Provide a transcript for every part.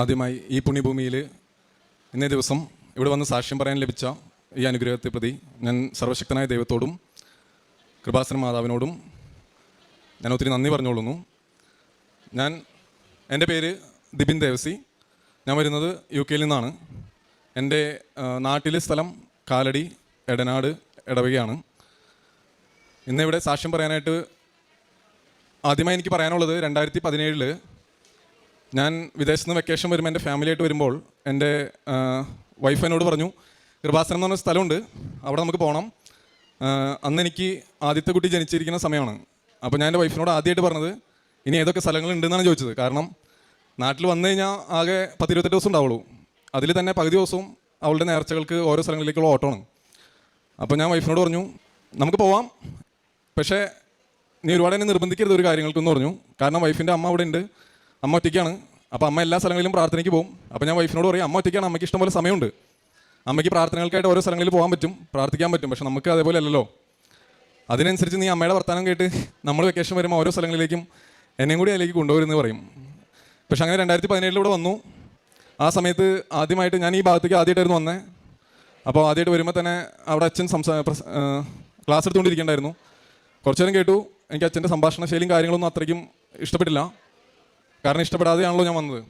ആദ്യമായി ഈ പുണ്യഭൂമിയിൽ ഇന്നേ ദിവസം ഇവിടെ വന്ന് സാക്ഷ്യം പറയാൻ ലഭിച്ച ഈ അനുഗ്രഹത്തെ പ്രതി ഞാൻ സർവശക്തനായ ദൈവത്തോടും കൃപാസന മാതാവിനോടും ഞാൻ ഒത്തിരി നന്ദി പറഞ്ഞുകൊള്ളുന്നു. ഞാൻ എന്റെ പേര് ദിബിൻ ദേവസി. ഞാൻ വരുന്നത് യു കെയിൽ നിന്നാണ്. എന്റെ നാട്ടിലെ സ്ഥലം കാലടി എടനാട് ഇടവകയാണ് ഇന്നിവിടെ സാക്ഷ്യം പറയാനായിട്ട് ആദ്യമായി എനിക്ക് പറയാനുള്ളത് രണ്ടായിരത്തി പതിനേഴിൽ ഞാൻ വിദേശത്ത് നിന്ന് വെക്കേഷൻ വരുമ്പോൾ എന്റെ ഫാമിലിയായിട്ട് വരുമ്പോൾ എന്റെ വൈഫ് എന്നോട് പറഞ്ഞു കൃപാസനം എന്ന് പറഞ്ഞ സ്ഥലമുണ്ട് അവിടെ നമുക്ക് പോകണം അന്ന് എനിക്ക് ആദ്യത്തെ കുട്ടി ജനിച്ചിരിക്കുന്ന സമയമാണ്. അപ്പോൾ ഞാൻ എന്റെ വൈഫിനോട് ആദ്യമായിട്ട് പറഞ്ഞത് ഇനി ഏതൊക്കെ സ്ഥലങ്ങളുണ്ടെന്നാണ് ചോദിച്ചത്. കാരണം നാട്ടിൽ വന്നു കഴിഞ്ഞാൽ ആകെ പത്തിരുപത്തെട്ട് ദിവസം ഉണ്ടാവുള്ളൂ. അതിൽ തന്നെ പകുതി ദിവസവും അവളുടെ നേർച്ചകൾക്ക് ഓരോ സ്ഥലങ്ങളിലേക്കുള്ള ഓട്ടമാണ്. അപ്പോൾ ഞാൻ വൈഫിനോട് പറഞ്ഞു നമുക്ക് പോവാം. പക്ഷേ നീ ഒരുപാട് എന്നെ നിർബന്ധിക്കരുത് ഒരു കാര്യങ്ങൾക്കെന്ന് പറഞ്ഞു. കാരണം വൈഫിന്റെ അമ്മ അവിടെ ഉണ്ട് അമ്മ ഒറ്റയ്ക്കാണ്. അപ്പോൾ അമ്മ എല്ലാ സ്ഥലങ്ങളിലും പ്രാർത്ഥനയ്ക്ക് പോകും. അപ്പോൾ ഞാൻ വൈഫിനോട് പറയും അമ്മ ഒറ്റയ്ക്കാണ് അമ്മയ്ക്ക് ഇഷ്ടംപോലെ സമയമുണ്ട്. അമ്മയ്ക്ക് പ്രാർത്ഥനകൾക്കായിട്ട് ഓരോ സ്ഥലങ്ങളിൽ പോകാൻ പറ്റും പ്രാർത്ഥിക്കാൻ പറ്റും. പക്ഷെ നമുക്ക് അതേപോലെ അല്ലല്ലോ. അതിനനുസരിച്ച് നീ അമ്മയുടെ വർത്തമാനം കേട്ട് നമ്മൾ വെക്കേഷൻ വരുമ്പോൾ ഓരോ സ്ഥലങ്ങളിലേക്കും എന്നെയും കൂടി അതിലേക്ക് കൊണ്ടുവരുമെന്ന് പറയും. പക്ഷെ അങ്ങനെ രണ്ടായിരത്തി പതിനേഴിലൂടെ വന്നു. ആ സമയത്ത് ആദ്യമായിട്ട് ഞാൻ ഈ ഭാഗത്തേക്ക് ആദ്യമായിട്ടായിരുന്നു വന്നേ. അപ്പോൾ ആദ്യമായിട്ട് വരുമ്പോൾ തന്നെ അവിടെ അച്ഛൻ സംസാ ക്ലാസ് എടുത്തുകൊണ്ടിരിക്കണ്ടായിരുന്നു. കുറച്ചു നേരം കേട്ടു. എനിക്ക് അച്ഛന്റെ സംഭാഷണ ശൈലിയും കാര്യങ്ങളൊന്നും അത്രയ്ക്കും ഇഷ്ടപ്പെട്ടില്ല. കാരണം ഇഷ്ടപ്പെടാതെയാണല്ലോ ഞാൻ വന്നത്.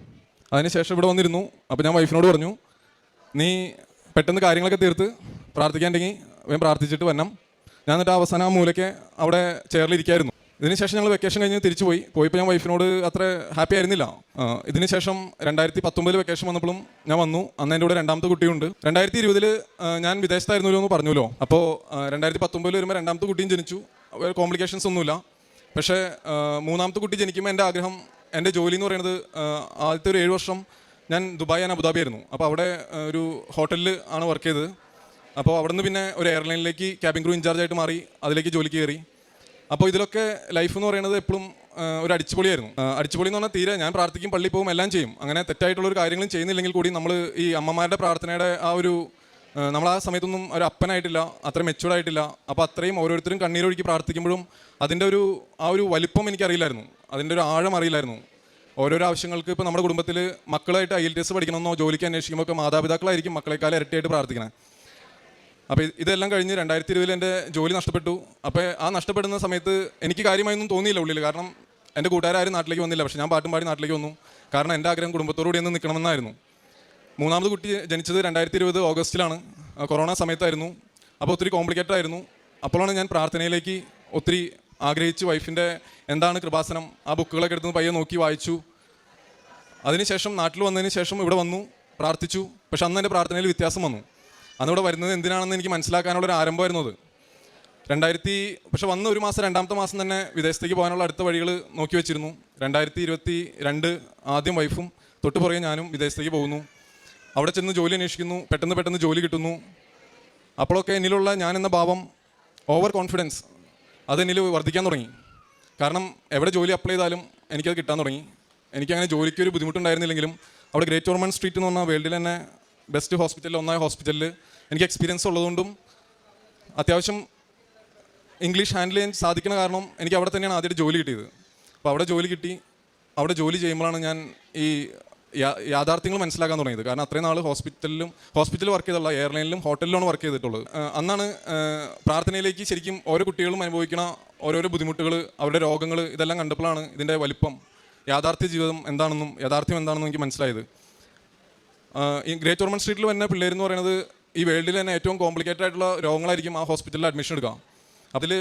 അതിനുശേഷം ഇവിടെ വന്നിരുന്നു. അപ്പോൾ ഞാൻ വൈഫിനോട് പറഞ്ഞു നീ പെട്ടെന്ന് കാര്യങ്ങളൊക്കെ തീർത്ത് പ്രാർത്ഥിക്കാണ്ടെങ്കിൽ വേഗം പ്രാർത്ഥിച്ചിട്ട് വരണം. ഞാൻ എന്നിട്ട് അവസാനം ആ മൂലയ്ക്ക് അവിടെ ചെയറിലിരിക്കായിരുന്നു ഇതിനുശേഷം ഞങ്ങൾ വെക്കേഷൻ കഴിഞ്ഞ് തിരിച്ചു പോയി. പോയപ്പോൾ ഞാൻ വൈഫിനോട് അത്ര ഹാപ്പി ആയിരുന്നില്ല. ഇതിനുശേഷം രണ്ടായിരത്തി പത്തൊമ്പതിൽ വെക്കേഷൻ വന്നപ്പോഴും ഞാൻ വന്നു. അന്ന് എന്റെ കൂടെ രണ്ടാമത്തെ കുട്ടിയുണ്ട്. രണ്ടായിരത്തി ഇരുപതിൽ ഞാൻ വിദേശത്തായിരുന്നല്ലോ എന്ന് പറഞ്ഞല്ലോ അപ്പോൾ രണ്ടായിരത്തി പത്തൊമ്പതിൽ വരുമ്പോൾ രണ്ടാമത്തെ കുട്ടിയും ജനിച്ചു. കോംപ്ലിക്കേഷൻസ് ഒന്നുമില്ല. പക്ഷേ മൂന്നാമത്തെ കുട്ടി ജനിക്കുമ്പോൾ എന്റെ ആഗ്രഹം എന്റെ ജോലി എന്ന് പറയുന്നത് ആദ്യത്തെ ഒരു ഏഴ് വർഷം ഞാൻ ദുബായ് ആൻഡ് അബുദാബി ആയിരുന്നു. അപ്പോൾ അവിടെ ഒരു ഹോട്ടലിൽ ആണ് വർക്ക് ചെയ്തത്. അപ്പോൾ അവിടെ നിന്ന് പിന്നെ ഒരു എയർലൈനിലേക്ക് ക്യാബിൻ ക്രൂ ഇൻചാർജ് ആയിട്ട് മാറി അതിലേക്ക് ജോലിക്ക് കയറി. അപ്പോൾ ഇതിലൊക്കെ ലൈഫ് എന്ന് പറയുന്നത് എപ്പോഴും ഒരു അടിച്ചുപൊളിയായിരുന്നു. അടിച്ചുപൊളി എന്ന് പറഞ്ഞാൽ തീരെ ഞാൻ പ്രാർത്ഥിക്കും പള്ളി പോകും എല്ലാം ചെയ്യും. അങ്ങനെ തെറ്റായിട്ടുള്ള ഒരു കാര്യങ്ങളും ചെയ്യുന്നില്ലെങ്കിൽ കൂടി നമ്മൾ ഈ അമ്മമാരുടെ പ്രാർത്ഥനയുടെ ആ ഒരു നമ്മൾ ആ സമയത്തൊന്നും ഒരു അപ്പനായിട്ടില്ല അത്ര മെച്ചൂർഡ് ആയിട്ടില്ല. അപ്പോൾ അത്രയും ഓരോരുത്തരും കണ്ണീരൊഴുക്കി പ്രാർത്ഥിക്കുമ്പോഴും അതിന്റെ ഒരു ആ ഒരു വലിപ്പം എനിക്കറിയില്ലായിരുന്നു. അതിന്റെ ഒരു ആഴം അറിയില്ലായിരുന്നു. ഓരോരോ ആവശ്യങ്ങൾക്ക് ഇപ്പോൾ നമ്മുടെ കുടുംബത്തിൽ മക്കളായിട്ട് ഐ എൽ ടി എസ് പഠിക്കണമെന്നോ ജോലിക്ക് അന്വേഷിക്കുമ്പോൾ ഒക്കെ മാതാപിതാക്കളായിരിക്കും മക്കളെക്കാൾ ഇരട്ടിയായിട്ട് പ്രാർത്ഥിക്കണേ. അപ്പോൾ ഇത് ഇതെല്ലാം കഴിഞ്ഞ് രണ്ടായിരത്തി ഇരുപതിൽ എന്റെ ജോലി നഷ്ടപ്പെട്ടു. അപ്പോൾ ആ നഷ്ടപ്പെടുന്ന സമയത്ത് എനിക്ക് കാര്യമായൊന്നും തോന്നിയില്ല ഉള്ളിൽ കാരണം എന്റെ കൂട്ടുകാരും നാട്ടിലേക്ക് വന്നില്ല. പക്ഷേ ഞാൻ പാട്ടും പാടി നാട്ടിലേക്ക് വന്നു. കാരണം എന്റെ ആഗ്രഹം കുടുംബത്തോടുകൂടി ഒന്ന് നിൽക്കണമെന്നായിരുന്നു. മൂന്നാമത് കുട്ടി ജനിച്ചത് രണ്ടായിരത്തി ഇരുപത് ഓഗസ്റ്റിലാണ് കൊറോണ സമയത്തായിരുന്നു. അപ്പോൾ ഒത്തിരി കോംപ്ലിക്കേറ്റഡ് ആയിരുന്നു. അപ്പോഴാണ് ഞാൻ പ്രാർത്ഥനയിലേക്ക് ഒത്തിരി ആഗ്രഹിച്ച് വൈഫിന്റെ എന്താണ് കൃപാസനം? ആ ബുക്കുകളൊക്കെ എടുത്ത് പയ്യെ നോക്കി വായിച്ചു. അതിനുശേഷം നാട്ടിൽ വന്നതിന് ശേഷം ഇവിടെ വന്നു പ്രാർത്ഥിച്ചു. പക്ഷെ അന്ന് എന്റെ പ്രാർത്ഥനയിൽ വ്യത്യാസം വന്നു. അന്നിവിടെ വരുന്നത് എന്തിനാണെന്ന് എനിക്ക് മനസ്സിലാക്കാനുള്ള ഒരു ആരംഭമായിരുന്നു അത് രണ്ടായിരത്തി പക്ഷെ വന്ന ഒരു മാസം രണ്ടാമത്തെ മാസം തന്നെ വിദേശത്തേക്ക് പോകാനുള്ള അടുത്ത വഴികൾ നോക്കി വെച്ചിരുന്നു. രണ്ടായിരത്തി ഇരുപത്തി രണ്ട് ആദ്യം വൈഫും തൊട്ട് പുറകെ ഞാനും വിദേശത്തേക്ക് പോകുന്നു. അവിടെ ചെന്ന് ജോലി അന്വേഷിക്കുന്നു പെട്ടെന്ന് പെട്ടെന്ന് ജോലി കിട്ടുന്നു. അപ്പോഴൊക്കെ എന്നിലുള്ള ഞാൻ എന്ന ഭാവം ഓവർ കോൺഫിഡൻസ് അത് എന്നിൽ വർദ്ധിക്കാൻ തുടങ്ങി. കാരണം എവിടെ ജോലി അപ്ലൈ ചെയ്താലും എനിക്കത് കിട്ടാൻ തുടങ്ങി. എനിക്കങ്ങനെ ജോലിക്ക് ഒരു ബുദ്ധിമുട്ടുണ്ടായിരുന്നില്ലെങ്കിലും അവിടെ ഗ്രേറ്റ് ഓർമൺ സ്ട്രീറ്റ് എന്ന് പറഞ്ഞ വേൾഡിൽ തന്നെ ബെസ്റ്റ് ഹോസ്പിറ്റലിൽ ഒന്നായ ഹോസ്പിറ്റലിൽ എനിക്ക് എക്സ്പീരിയൻസ് ഉള്ളതുകൊണ്ടും അത്യാവശ്യം ഇംഗ്ലീഷ് ഹാൻഡിൽ ചെയ്യാൻ സാധിക്കുന്ന കാരണം എനിക്ക് അവിടെ തന്നെയാണ് ആദ്യമായിട്ട് ജോലി കിട്ടിയത്. അപ്പോൾ അവിടെ ജോലി കിട്ടി. അവിടെ ജോലി ചെയ്യുമ്പോഴാണ് ഞാൻ ഈ യാഥാർത്ഥ്യങ്ങൾ മനസ്സിലാക്കാൻ തുടങ്ങിയത്. കാരണം അത്രയും നാൾ ഹോസ്പിറ്റലിലും ഹോസ്പിറ്റലിൽ വർക്ക് ചെയ്തുള്ള എയർലൈനിലും ഹോട്ടലിലാണ് വർക്ക് ചെയ്തിട്ടുള്ളത്. അന്നാണ് പ്രാർത്ഥനയിലേക്ക് ശരിക്കും ഓരോ കുട്ടികളും അനുഭവിക്കുന്ന ഓരോരോ ബുദ്ധിമുട്ടുകൾ അവരുടെ രോഗങ്ങൾ ഇതെല്ലാം കണ്ടപ്പോഴാണ് ഇതിന്റെ വലിപ്പം. യാഥാർത്ഥ്യ ജീവിതം എന്താണെന്നും യാഥാർത്ഥ്യം എന്താണെന്നും എനിക്ക് മനസ്സിലായത്. ഈ ഗ്രേറ്റ് ഓർമൺ സ്ട്രീറ്റിൽ വരുന്ന പിള്ളേർ എന്ന് പറയുന്നത് ഈ വേൾഡിൽ തന്നെ ഏറ്റവും കോംപ്ലിക്കേറ്റഡ് ആയിട്ടുള്ള രോഗങ്ങളായിരിക്കും ആ ഹോസ്പിറ്റലിൽ അഡ്മിഷൻ എടുക്കുക. അതിൽ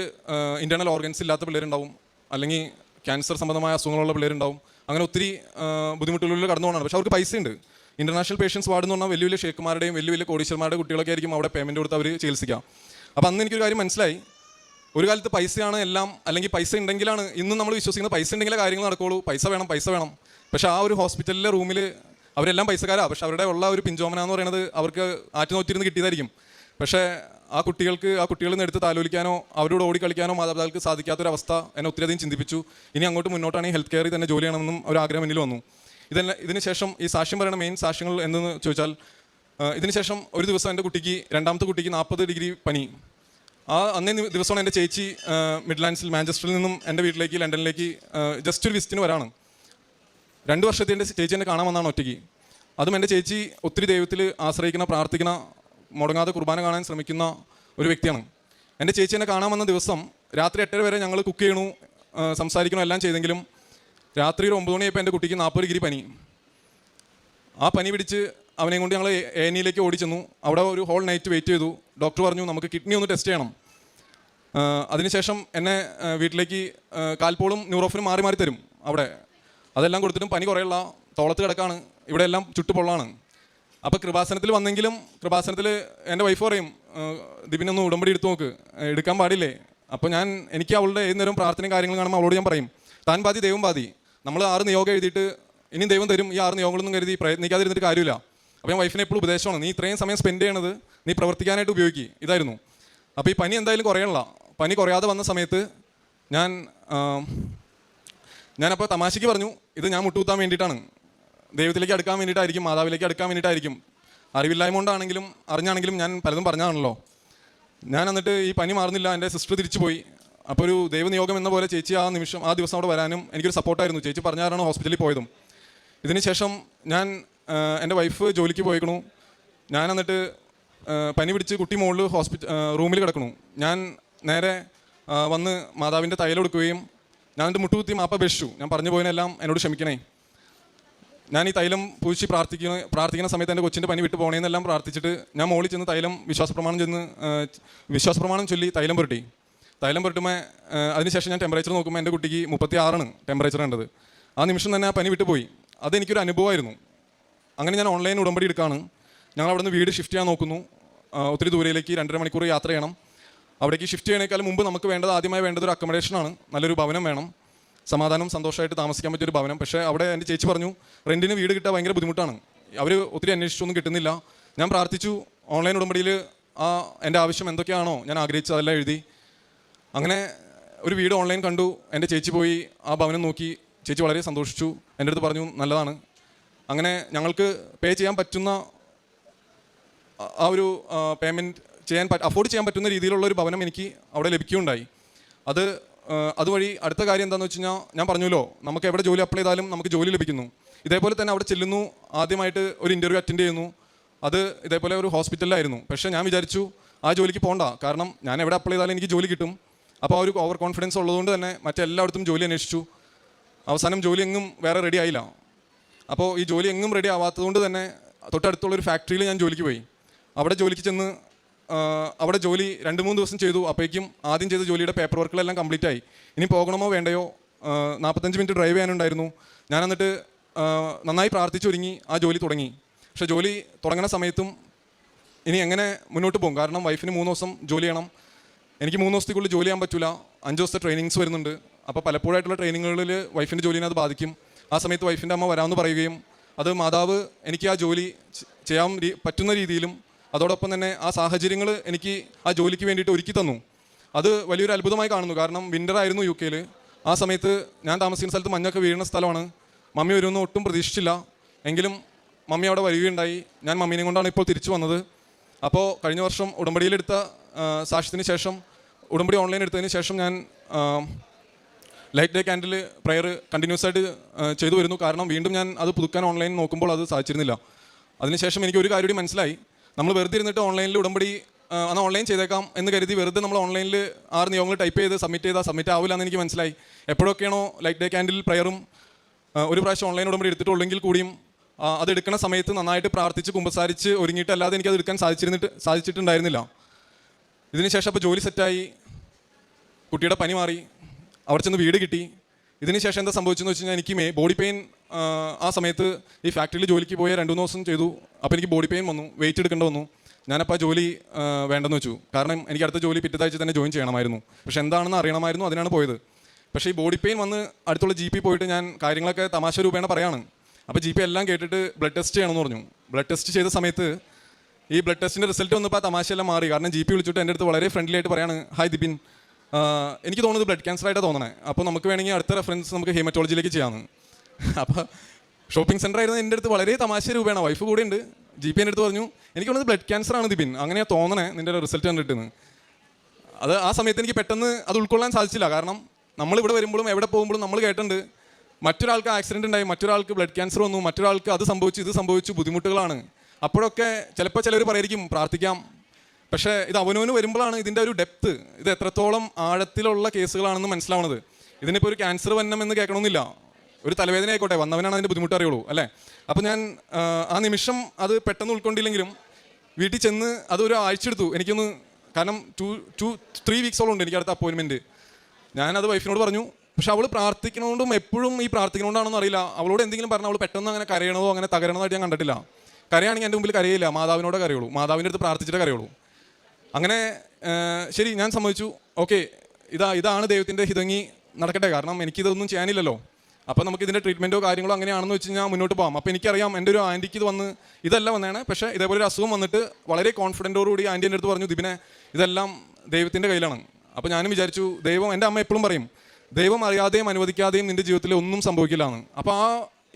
ഇന്റേർണൽ ഓർഗൻസ് ഇല്ലാത്ത പിള്ളേരുണ്ടാവും. അല്ലെങ്കിൽ ക്യാൻസർ സംബന്ധമായ അസുഖങ്ങളുള്ള പിള്ളേരുണ്ടാവും. അങ്ങനെ ഒത്തിരി ബുദ്ധിമുട്ടുകളിൽ കടന്നു പോകണം പക്ഷേ അവർക്ക് പൈസ ഉണ്ട് ഇന്റർനാഷണൽ പേഷ്യൻസ് വാർഡ് എന്ന് പറഞ്ഞാൽ വലിയ വലിയ ഷേക്കുമാരുടെയും വലിയ വലിയ കോടീശ്വരന്മാരുടെ കുട്ടികളൊക്കെ ആയിരിക്കും അവിടെ പേയ്മെന്റ് കൊടുത്ത് അവർ ചികിത്സിക്കാം. അപ്പോൾ അന്ന് എനിക്കൊരു കാര്യം മനസ്സിലായി. ഒരു കാലത്ത് പൈസയാണ് എല്ലാം അല്ലെങ്കിൽ പൈസ ഉണ്ടെങ്കിലാണ് ഇന്നും നമ്മൾ വിശ്വസിക്കുന്നത് പൈസ ഉണ്ടെങ്കിലേ കാര്യങ്ങൾ നടക്കുള്ളൂ. പൈസ വേണം പൈസ വേണം. പക്ഷേ ആ ഒരു ഹോസ്പിറ്റലിലെ റൂമിൽ അവരെല്ലാം പൈസക്കാരാണ് പക്ഷെ അവരുടെ ഉള്ള ഒരു പിഞ്ചോമന എന്ന് പറയുന്നത് അവർക്ക് ആറ്റുനോറ്റിരുന്ന് കിട്ടിയതായിരിക്കും. പക്ഷേ ആ കുട്ടികൾക്ക് ആ കുട്ടികളിൽ നിന്ന് എടുത്ത് താലോലിക്കാനോ അവരോട് ഓടിക്കളിക്കാനോ മാതാപിതാക്കൾക്ക് സാധിക്കാത്തൊരവസ്ഥ എന്നെ ഒത്തിരിയധികം ചിന്തിപ്പിച്ചു. ഇനി അങ്ങോട്ട് മുന്നോട്ടാണ് ഹെൽത്ത് കെയറിൽ തന്നെ ജോലി ചെയ്യണമെന്നും ഒരു ആഗ്രഹം എന്നിൽ വന്നു. ഇതെല്ലാം ഇതിനുശേഷം ഈ സാക്ഷ്യം പറയുന്ന മെയിൻ സാക്ഷ്യങ്ങൾ എന്തെന്ന് ചോദിച്ചാൽ ഇതിനുശേഷം ശേഷം ഒരു ദിവസം എന്റെ കുട്ടിക്ക് രണ്ടാമത്തെ കുട്ടിക്ക് നാൽപ്പത് ഡിഗ്രി പനി. ആ അന്നേ ദിവ- ദിവസമാണ് എന്റെ ചേച്ചി മിഡ്ലാൻഡ്സിൽ മാഞ്ചസ്റ്ററിൽ നിന്നും എന്റെ വീട്ടിലേക്ക് ലണ്ടനിലേക്ക് ജസ്റ്റ് ഒരു വിസിറ്റിന് വരാണ്. രണ്ട് വർഷത്തെ എന്റെ ചേച്ചി എന്നെ കാണാൻ വന്നാണ് ഒറ്റയ്ക്ക്. അതും എന്റെ ചേച്ചി ഒത്തിരി ദൈവത്തിൽ ആശ്രയിക്കുന്ന പ്രാർത്ഥിക്കുന്ന മുടങ്ങാതെ കുർബാന കാണാൻ ശ്രമിക്കുന്ന ഒരു വ്യക്തിയാണ് എന്റെ ചേച്ചി എന്നെ കാണാൻ വന്ന ദിവസം രാത്രി എട്ടര വരെ ഞങ്ങൾ കുക്ക് ചെയ്യണു സംസാരിക്കണു എല്ലാം ചെയ്തെങ്കിലും രാത്രി ഒരു ഒമ്പത് മണിയായപ്പോൾ എന്റെ കുട്ടിക്ക് നാൽപ്പത് ഡിഗ്രി പനി ആ പനി പിടിച്ച് അവനെ കൊണ്ട് ഞങ്ങൾ ഇയിലേക്ക് ഓടിച്ചെന്നു അവിടെ ഒരു ഹോൾ നൈറ്റ് വെയിറ്റ് ചെയ്തു ഡോക്ടർ പറഞ്ഞു നമുക്ക് കിഡ്നി ഒന്ന് ടെസ്റ്റ് ചെയ്യണം അതിനുശേഷം എന്നെ വീട്ടിലേക്ക് കാൽപോളും ന്യൂറോഫിനും മാറി മാറി തരും അവിടെ അതെല്ലാം കൊടുത്തിട്ടും പനി കുറയുള്ള തോളത്ത് കിടക്കാണ് ഇവിടെ എല്ലാം ചുട്ടുപൊള്ളാണ് അപ്പോൾ കൃപാസനത്തിൽ വന്നെങ്കിലും കൃപാസനത്തിൽ എന്റെ വൈഫ് പറയും ദിപിനൊന്ന് ഉടമ്പടി എടുത്തു നോക്ക്. എടുക്കാൻ പാടില്ലേ? അപ്പോൾ ഞാൻ എനിക്ക് അവളുടെ ഏത് നേരം പ്രാർത്ഥനയും കാര്യങ്ങളും കാണുമ്പോൾ അവളോട് ഞാൻ പറയും താൻ പാതി ദൈവം പാതി. നമ്മൾ ആറ് നിയോഗം എഴുതിയിട്ട് ഇനിയും ദൈവം തരും. ഈ ആറ് നിയോഗങ്ങളൊന്നും കരുതി പ്രയത്നിക്കാതിരുന്നിട്ട് കാര്യമില്ല. അപ്പോൾ ഞാൻ വൈഫിനെ എപ്പോഴും ഉപദേശമാണ് നീ ഇത്രയും സമയം സ്പെൻഡ് ചെയ്യണത് നീ പ്രവർത്തിക്കാനായിട്ട് ഉപയോഗിക്കുക ഇതായിരുന്നു. അപ്പോൾ ഈ പനി എന്തായാലും കുറയണില്ല. പനി കുറയാതെ വന്ന സമയത്ത് ഞാൻ ഞാനപ്പോൾ തമാശയ്ക്ക് പറഞ്ഞു ഇത് ഞാൻ മുട്ടുകുത്താൻ വേണ്ടിയിട്ടാണ്. ദൈവത്തിലേക്ക് അടുക്കാൻ വേണ്ടിയിട്ടായിരിക്കും മാതാവിലേക്ക് അടുക്കാൻ വേണ്ടിയിട്ടായിരിക്കും. അറിവില്ലായ്മ കൊണ്ടാണെങ്കിലും അറിഞ്ഞാണെങ്കിലും ഞാൻ പലതും പറഞ്ഞതാണല്ലോ ഞാൻ എന്നിട്ട് ഈ പനി മാറുന്നില്ല എന്റെ സിസ്റ്റർ തിരിച്ചു പോയി അപ്പോൾ ഒരു ദൈവനിയോഗം എന്ന പോലെ ചേച്ചി ആ നിമിഷം ആ ദിവസം അവിടെ വരാനും എനിക്കൊരു സപ്പോർട്ടായിരുന്നു ചേച്ചി പറഞ്ഞാറാണ് ഹോസ്പിറ്റലിൽ പോയതും. ഇതിന് ശേഷം ഞാൻ എന്റെ വൈഫ് ജോലിക്ക് പോയിക്കണു. ഞാൻ എന്നിട്ട് പനി പിടിച്ച് കുട്ടി മുകളിൽ ഹോസ്പിറ്റൽ റൂമിൽ കിടക്കണു. ഞാൻ നേരെ വന്ന് മാതാവിന്റെ തൈലെടുക്കുകയും ഞാൻ മുട്ടുകുത്തി മാപ്പ അപേക്ഷിച്ചു. ഞാൻ പറഞ്ഞു പോയതിനെല്ലാം എന്നോട് ക്ഷമിക്കണേ. ഞാൻ ഈ തൈലം പൂശി പ്രാർത്ഥിക്കുന്ന പ്രാർത്ഥിക്കുന്ന സമയത്ത് എന്റെ കൊച്ചിന്റെ പനി വിട്ടു പോകണേന്നെല്ലാം പ്രാർത്ഥിച്ചിട്ട് ഞാൻ മോളിൽ ചെന്ന് തൈലം വിശ്വാസപ്രമാണം ചെന്ന് വിശ്വാസപ്രമാണം ചൊല്ലി തൈലം പുരട്ടി. തൈലം പുരട്ടുമ്പോൾ അതിനുശേഷം ഞാൻ ടെമ്പറേച്ചർ നോക്കുമ്പോൾ എന്റെ കുട്ടിക്ക് മുപ്പത്തി ആറാണ് ടെമ്പറേച്ചർ കണ്ടത്. ആ നിമിഷം തന്നെ ആ പനി വിട്ടുപോയി അതെനിക്കൊരു അനുഭവമായിരുന്നു. അങ്ങനെ ഞാൻ ഓൺലൈൻ ഉടമ്പടി എടുക്കുകയാണ് ഞങ്ങൾ അവിടെ നിന്ന് വീട് ഷിഫ്റ്റ് ചെയ്യാൻ നോക്കുന്നു. ഒത്തിരി ദൂരയിലേക്ക് രണ്ടര മണിക്കൂർ യാത്ര ചെയ്യണം. അവിടേക്ക് ഷിഫ്റ്റ് ചെയ്യണേക്കാൾ മുമ്പ് നമുക്ക് വേണ്ടത് ആദ്യമായി വേണ്ടത് ഒരു അക്കോമഡേഷനാണ് നല്ലൊരു ഭവനം വേണം. സമാധാനം സന്തോഷമായിട്ട് താമസിക്കാൻ പറ്റിയൊരു ഭവനം. പക്ഷേ അവിടെ എന്റെ ചേച്ചി പറഞ്ഞു റെന്റിന് വീട് കിട്ടാൻ ഭയങ്കര ബുദ്ധിമുട്ടാണ്. അവർ ഒത്തിരി അന്വേഷിച്ചൊന്നും കിട്ടുന്നില്ല. ഞാൻ പ്രാർത്ഥിച്ചു ഓൺലൈൻ ഉടമ്പടിയിൽ ആ എന്റെ ആവശ്യം എന്തൊക്കെയാണോ ഞാൻ ആഗ്രഹിച്ചത് അതെല്ലാം എഴുതി. അങ്ങനെ ഒരു വീട് ഓൺലൈൻ കണ്ടു എന്റെ ചേച്ചി പോയി ആ ഭവനം നോക്കി. ചേച്ചി വളരെ സന്തോഷിച്ചു എന്റെ അടുത്ത് പറഞ്ഞു നല്ലതാണ്. അങ്ങനെ ഞങ്ങൾക്ക് പേ ചെയ്യാൻ പറ്റുന്ന ആ- ഒരു പേയ്മെന്റ് ചെയ്യാൻ അഫോർഡ് ചെയ്യാൻ പറ്റുന്ന രീതിയിലുള്ള ഒരു ഭവനം എനിക്ക് അവിടെ ലഭിക്കുകയുണ്ടായി. അത് അതുവഴി അടുത്ത കാര്യം എന്താണെന്ന് വെച്ച് കഴിഞ്ഞാൽ ഞാൻ പറഞ്ഞല്ലോ നമുക്ക് എവിടെ ജോലി അപ്ലൈ ചെയ്താലും നമുക്ക് ജോലി ലഭിക്കുന്നു. ഇതേപോലെ തന്നെ അവിടെ ചെല്ലുന്നു ആദ്യമായിട്ട് ഒരു ഇന്റർവ്യൂ അറ്റൻഡ് ചെയ്യുന്നു. അത് ഇതേപോലെ ഒരു ഹോസ്പിറ്റലിലായിരുന്നു പക്ഷേ ഞാൻ വിചാരിച്ചു ആ ജോലിക്ക് പോകണ്ട കാരണം ഞാൻ എവിടെ അപ്ലൈ ചെയ്താലും എനിക്ക് ജോലി കിട്ടും. അപ്പോൾ ആ ഒരു ഓവർ കോൺഫിഡൻസ് ഉള്ളതുകൊണ്ട് തന്നെ മറ്റെല്ലായിടത്തും ജോലി അന്വേഷിച്ചു. അവസാനം ജോലി എങ്ങും വേറെ റെഡി ആയില്ല. അപ്പോൾ ഈ ജോലി എങ്ങും റെഡി ആവാത്തതുകൊണ്ട് തന്നെ തൊട്ടടുത്തുള്ള ഒരു ഫാക്ടറിയിൽ ഞാൻ ജോലിക്ക് പോയി. അവിടെ ജോലിക്ക് ചെന്ന് അവിടെ ജോലി രണ്ട് മൂന്ന് ദിവസം ചെയ്തു. അപ്പോഴേക്കും ആദ്യം ചെയ്ത ജോലിയുടെ പേപ്പർ വർക്കുകളെല്ലാം കംപ്ലീറ്റ് ആയി. ഇനി പോകണമോ വേണ്ടയോ? നാൽപ്പത്തഞ്ച് മിനിറ്റ് ഡ്രൈവ് ചെയ്യാനുണ്ടായിരുന്നു. ഞാൻ എന്നിട്ട് നന്നായി പ്രാർത്ഥിച്ചൊരുങ്ങി. ആ ജോലി തുടങ്ങി. പക്ഷെ ജോലി തുടങ്ങുന്ന സമയത്തും ഇനി എങ്ങനെ മുന്നോട്ട് പോകും? കാരണം വൈഫിന് മൂന്ന് ദിവസം ജോലി ചെയ്യണം. എനിക്ക് മൂന്ന് ദിവസത്തേക്കുള്ളിൽ ജോലി ചെയ്യാൻ പറ്റില്ല അഞ്ച് ദിവസത്തെ ട്രെയിനിങ്സ് വരുന്നുണ്ട്. അപ്പോൾ പലപ്പോഴായിട്ടുള്ള ട്രെയിനിങ്ങുകളിൽ വൈഫിന്റെ ജോലിനെ അത് ബാധിക്കും. ആ സമയത്ത് വൈഫിന്റെ അമ്മ വരാമെന്ന് പറയുകയും അത് മാതാവ് എനിക്ക് ആ ജോലി ചെയ്യാൻ പറ്റുന്ന രീതിയിലും അതോടൊപ്പം തന്നെ ആ സാഹചര്യങ്ങൾ എനിക്ക് ആ ജോലിക്ക് വേണ്ടിയിട്ട് ഒരുക്കി തന്നു. അത് വലിയൊരു അത്ഭുതമായി കാണുന്നു. കാരണം വിന്റർ ആയിരുന്നു യു കെയിൽ ആ സമയത്ത് ഞാൻ താമസിക്കുന്ന സ്ഥലത്ത് മഞ്ഞൊക്കെ വീഴുന്ന സ്ഥലമാണ്. മമ്മി വരുമെന്ന് ഒട്ടും പ്രതീക്ഷിച്ചില്ല. എങ്കിലും മമ്മി അവിടെ വരികയുണ്ടായി. ഞാൻ മമ്മീനെ കൊണ്ടാണ് ഇപ്പോൾ തിരിച്ചു വന്നത്. അപ്പോൾ കഴിഞ്ഞ വർഷം ഉടമ്പടിയിലെടുത്ത സാക്ഷ്യത്തിന് ശേഷം ഉടമ്പടി ഓൺലൈൻ എടുത്തതിന് ശേഷം ഞാൻ light day candle prayer continuous ആയിട്ട് ചെയ്തു വരുന്നു. കാരണം വീണ്ടും ഞാൻ അത് പുതുക്കാൻ ഓൺലൈൻ നോക്കുമ്പോൾ അത് സാധിച്ചിരുന്നില്ല. അതിനുശേഷം എനിക്ക് ഒരു കാര്യം മനസ്സിലായി. നമ്മൾ വെറുതെ ഇരുന്നിട്ട് ഓൺലൈനിൽ ഉടമ്പടി അന്ന് ഓൺലൈൻ ചെയ്തേക്കാം എന്ന് കരുതി വെറുതെ നമ്മൾ ഓൺലൈനിൽ ആറ് നിയമങ്ങൾ ടൈപ്പ് ചെയ്ത് സബ്മിറ്റ് ചെയ്താൽ സബ്മിറ്റ് ആവില്ല എന്ന് എനിക്ക് മനസ്സിലായി. എപ്പോഴൊക്കെയാണോ ലൈറ്റ് ഡേ ക്യാൻഡിൽ പ്രയറും ഒരു പ്രാവശ്യം ഓൺലൈൻ ഉടമ്പടി എടുത്തിട്ടുള്ളെങ്കിൽ കൂടിയും അത് എടുക്കുന്ന സമയത്ത് നന്നായിട്ട് പ്രാർത്ഥിച്ച് കുമ്പസാരിച്ച് ഒരുങ്ങിയിട്ട് അല്ലാതെ എനിക്ക് അത് എടുക്കാൻ സാധിച്ചിരുന്നിട്ട് സാധിച്ചിട്ടുണ്ടായിരുന്നില്ല. ഇതിനുശേഷം അപ്പോൾ ജോലി സെറ്റായി കുട്ടിയുടെ പനി മാറി. അവിടെ ചെന്ന് വീട് കിട്ടി. ഇതിനുശേഷം എന്താ സംഭവിച്ചെന്ന് വെച്ച് കഴിഞ്ഞാൽ എനിക്ക് ബോഡി പെയിൻ ആ സമയത്ത് ഈ ഫാക്ടറിയിൽ ജോലിക്ക് പോയ രണ്ട് മൂന്ന് ദിവസം ചെയ്തു. അപ്പോൾ എനിക്ക് ബോഡി പെയിൻ വന്നു വെയിറ്റ് എടുക്കേണ്ട വന്നു. ഞാനപ്പോൾ ആ ജോലി വേണ്ടെന്ന് വെച്ചു. കാരണം എനിക്ക് അടുത്ത ജോലി പിറ്റത്താഴ്ച തന്നെ ജോയിൻ ചെയ്യണമായിരുന്നു. പക്ഷെ എന്താണെന്ന് അറിയണമായിരുന്നു അതിനാണ് പോയത്. പക്ഷേ ഈ ബോഡി പെയിൻ വന്ന് അടുത്തുള്ള ജി പി പോയിട്ട് ഞാൻ കാര്യങ്ങളൊക്കെ തമാശ രൂപേണ പറയാണ്. അപ്പോൾ ജി പി എല്ലാം കേട്ടിട്ട് ബ്ലഡ് ടെസ്റ്റ് ചെയ്യണമെന്ന് പറഞ്ഞു. ബ്ലഡ് ടെസ്റ്റ് ചെയ്ത സമയത്ത് ഈ ബ്ലഡ് ടെസ്റ്റിന്റെ റിസൾട്ട് വന്നപ്പോൾ ആ തമാശയെല്ലാം മാറി. കാരണം ജി പി വിളിച്ചിട്ട് എന്റെ അടുത്ത് വളരെ ഫ്രണ്ട്ലി ആയിട്ട് പറയാണ് ഹായ് ദിപിൻ എനിക്ക് തോന്നുന്നത് ബ്ലഡ് ക്യാൻസർ ആയിട്ടാണ് തോന്നണേ. അപ്പോൾ നമുക്ക് വേണമെങ്കിൽ അടുത്ത റെഫറൻസ് നമുക്ക് ഹീമറ്റോളജിയിലേക്ക് ചെയ്യാമെന്ന് അപ്പോൾ ഷോപ്പിംഗ് സെന്റർ ആയിരുന്നു എന്റെ അടുത്ത് വളരെ തമാശ രൂപയാണ് വൈഫ് കൂടെ ഉണ്ട്. ജി പി എന്റെ അടുത്ത് പറഞ്ഞു എനിക്ക് തോന്നുന്നത് ബ്ലഡ് ക്യാൻസർ ആണ് ദിപിൻ. അങ്ങനെയാണ് തോന്നണേ നിന്റെ റിസൾട്ട് കണ്ടിട്ടെന്ന്. അത് ആ സമയത്ത് എനിക്ക് പെട്ടെന്ന് അത് ഉൾക്കൊള്ളാൻ സാധിച്ചില്ല. കാരണം നമ്മൾ ഇവിടെ വരുമ്പോഴും എവിടെ പോകുമ്പോഴും നമ്മൾ കേട്ടിട്ടുണ്ട് മറ്റൊരാൾക്ക് ആക്സിഡന്റ് ഉണ്ടായി മറ്റൊരാൾക്ക് ബ്ലഡ് ക്യാൻസർ വന്നു മറ്റൊരാൾക്ക് അത് സംഭവിച്ചു ഇത് സംഭവിച്ചു ബുദ്ധിമുട്ടുകളാണ്. അപ്പോഴൊക്കെ ചിലപ്പോൾ ചിലർ പറയായിരിക്കും പ്രാർത്ഥിക്കാം. പക്ഷേ ഇത് അവനവന് വരുമ്പോഴാണ് ഇതിന്റെ ഒരു ഡെപ്ത് ഇത് എത്രത്തോളം ആഴത്തിലുള്ള കേസുകളാണെന്ന് മനസ്സിലാവുന്നത് ഇതിനിപ്പോൾ ഒരു ക്യാൻസർ വന്നം കേൾക്കണമെന്നില്ല. ഒരു തലവേദന ആയിക്കോട്ടെ വന്നവനാണ് അതിന്റെ ബുദ്ധിമുട്ട് അറിയുള്ളൂ അല്ലേ? അപ്പോൾ ഞാൻ ആ, നിമിഷം അത് പെട്ടെന്ന് ഉൾക്കൊണ്ടില്ലെങ്കിലും വീട്ടിൽ ചെന്ന് അതൊരു ആഴ്ച എടുത്തു. എനിക്കൊന്ന് കാരണം ടു ടു ത്രീ വീക്സോളം ഉണ്ട് എനിക്ക് അടുത്ത അപ്പോയിൻമെന്റ് ഞാനത് വൈഫിനോട് പറഞ്ഞു പക്ഷെ അവൾ പ്രാർത്ഥിക്കണോണ്ടും എപ്പോഴും ഈ പ്രാർത്ഥിക്കണോണ്ടാണെന്ന് അറിയില്ല. അവളോട് എന്തെങ്കിലും പറഞ്ഞാൽ അവൾ പെട്ടെന്ന് അങ്ങനെ കരയണതോ അങ്ങനെ തകരണതായിട്ട് ഞാൻ കണ്ടിട്ടില്ല. കരയാണെങ്കിൽ എന്റെ മുമ്പിൽ കരയില്ല മാതാവിനോടെ കരയുള്ളൂ മാതാവിന്റെ അടുത്ത് പ്രാർത്ഥിച്ചിട്ട് കരയുള്ളൂ. അങ്ങനെ ശരി ഞാൻ സമ്മതിച്ചു. ഓക്കെ ഇതാ ഇതാണ് ദൈവത്തിന്റെ ഹിതങ്ങി നടക്കട്ടെ. കാരണം എനിക്കിതൊന്നും ചെയ്യാനില്ലല്ലോ. അപ്പോൾ നമുക്ക് ഇതിന്റെ ട്രീറ്റ്മെന്റോ കാര്യങ്ങളോ അങ്ങനെയാണെന്ന് വെച്ച് കഴിഞ്ഞാൽ മുന്നോട്ട് പോകാം അപ്പോൾ എനിക്കറിയാം എന്റെ ഒരു ആന്റിക്ക് ഇത് വന്ന് ഇതല്ല വന്നതാണ് പക്ഷേ ഇതേപോലെ ഒരു അസുഖം വന്നിട്ട് വളരെ കോൺഫിഡന്റോടുകൂടി ആന്റി എന്റെ അടുത്ത് പറഞ്ഞു ദിപിനെ ഇതെല്ലാം ദൈവത്തിന്റെ കയ്യിലാണ്. അപ്പോൾ ഞാനും വിചാരിച്ചു ദൈവം എന്റെ അമ്മ എപ്പോഴും പറയും ദൈവം അറിയാതെയും അനുവദിക്കാതെയും നിന്റെ ജീവിതത്തിൽ ഒന്നും സംഭവിക്കില്ല എന്ന് അപ്പോൾ ആ